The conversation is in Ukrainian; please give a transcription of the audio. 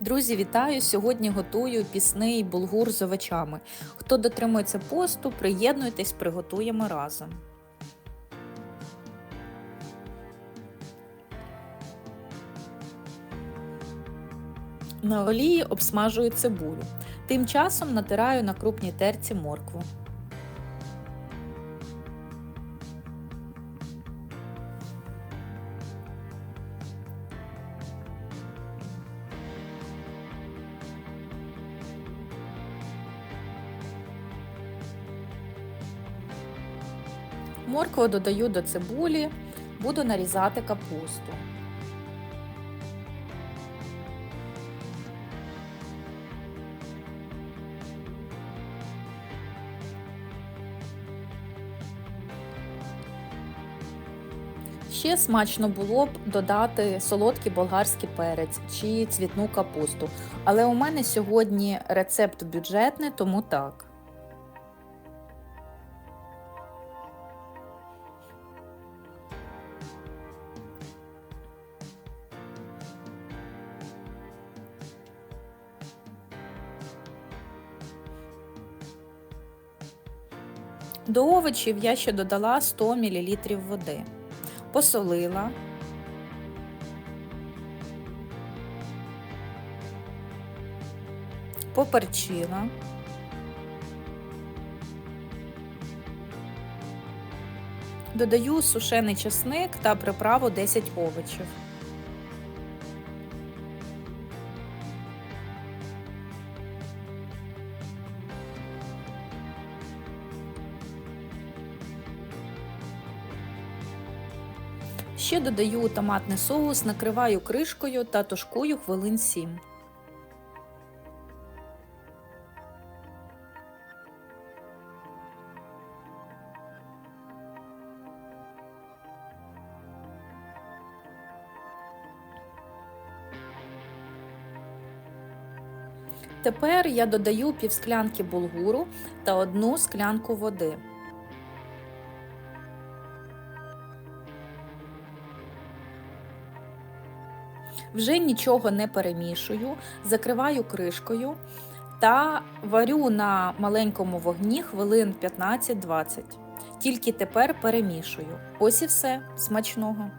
Друзі, вітаю! Сьогодні готую пісний булгур з овочами. Хто дотримується посту, приєднуйтесь, приготуємо разом. На олії обсмажую цибулю. Тим часом натираю на крупній терці моркву. Моркву додаю до цибулі, буду нарізати капусту. Ще смачно було б додати солодкий болгарський перець чи цвітну капусту. Але у мене сьогодні рецепт бюджетний, тому так. До овочів я ще додала 100 мл води. Посолила. Поперчила. Додаю сушений чесник та приправу 10 овочів. Ще додаю томатний соус, накриваю кришкою та тушкую хвилин 7. Тепер я додаю півсклянки булгуру та одну склянку води. Вже нічого не перемішую, закриваю кришкою та варю на маленькому вогні хвилин 15-20. Тільки тепер перемішую. Ось і все смачного.